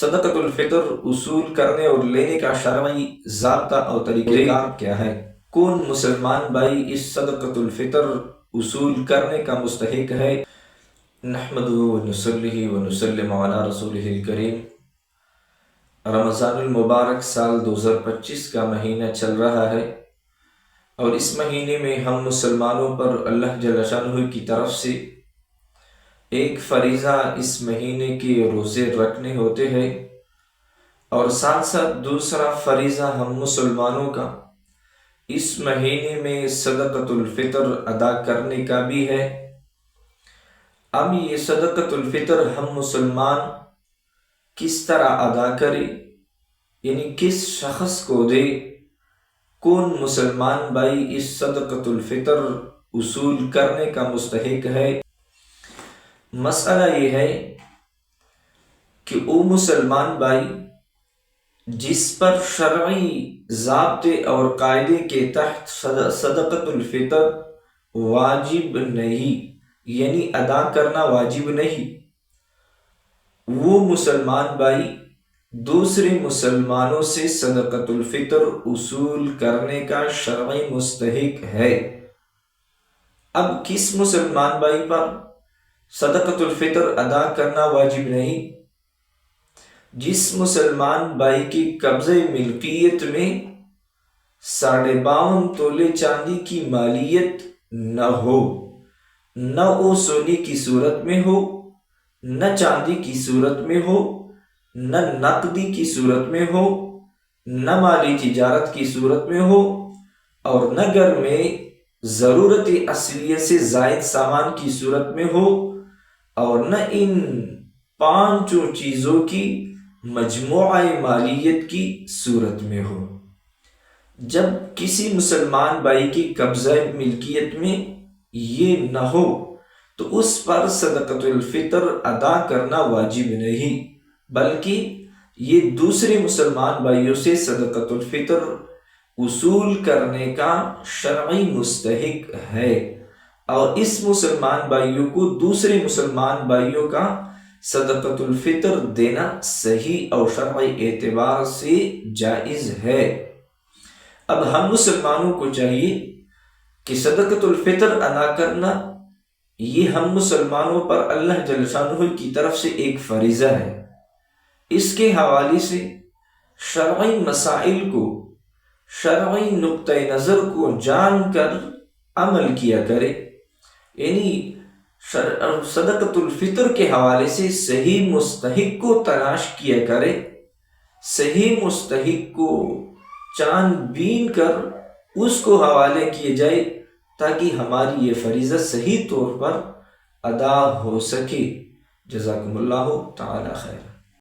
صدقۃ الفطر اصول کرنے اور لینے کا شرعی ضابطہ اور طریقہ کار کیا ہے؟ کون مسلمان بھائی اس صدقۃ الفطر اصول کرنے کا مستحق ہے؟ نحمد و نسلی و نسلم علی رسول الکریم۔ رمضان المبارک سال دو ہزار پچیس کا مہینہ چل رہا ہے۔ اور اس مہینے میں ہم مسلمانوں پر اللہ جل شاہ کی طرف سے ایک فریضہ اس مہینے کے روزے رکھنے ہوتے ہیں اور ساتھ ساتھ دوسرا فریضہ ہم مسلمانوں کا۔ اس مہینے میں صدقۃ الفطر ادا کرنے کا بھی ہے۔ اب یہ صدقۃ الفطر ہم مسلمان کس طرح ادا کرے یعنی کس شخص کو دے کون مسلمان بھائی اس صدقۃ الفطر اصول کرنے کا مستحق ہے؟ مسئلہ یہ ہے کہ او مسلمان بھائی، جس پر شرعی ضابطے اور قاعدے کے تحت صدقت الفطر واجب نہیں یعنی ادا کرنا واجب نہیں۔ وہ مسلمان بھائی، دوسرے مسلمانوں سے صدقت الفطر اصول کرنے کا شرعی مستحق ہے۔ اب کس مسلمان بھائی پر؟ صدقت الفطر ادا کرنا واجب نہیں۔ جس مسلمان بھائی کی قبض ملکیت میں ساڑھے باون تولے چاندی کی مالیت نہ ہو، نہ وہ سونی کی صورت میں ہو، نہ چاندی کی صورت میں ہو، نہ نقدی کی صورت میں ہو، نہ مالی تجارت کی صورت میں ہو، اور نہ گھر میں ضرورت اصلیت سے زائد سامان کی صورت میں ہو اور نہ ان پانچوں چیزوں کی مجموعہ مالیت کی صورت میں ہو۔ جب کسی مسلمان بھائی کی قبضہ ملکیت میں یہ نہ ہو، تو اس پر صدقۃ الفطر ادا کرنا واجب نہیں، بلکہ یہ دوسرے مسلمان بھائیوں سے صدقۃ الفطر اصول کرنے کا شرعی مستحق ہے۔ اور اس مسلمان بھائیوں کو دوسرے مسلمان بھائیوں کا صدقت الفطر دینا صحیح اور شرعی اعتبار سے جائز ہے۔ اب ہم مسلمانوں کو چاہیے کہ صدقت الفطر ادا کرنا، یہ ہم مسلمانوں پر اللہ جل کی طرف سے ایک فریضہ ہے۔ اس کے حوالے سے شرعی مسائل کو، شرعی نقطۂ نظر کو جان کر عمل کیا کرے۔ یعنی صدقت الفطر کے حوالے سے صحیح مستحق کو تلاش کیا کرے، صحیح مستحق کو چاند بین کر اس کو حوالے کیے جائے تاکہ ہماری یہ فریضہ صحیح طور پر ادا ہو سکے۔ جزاکم اللہ تعالی خیر۔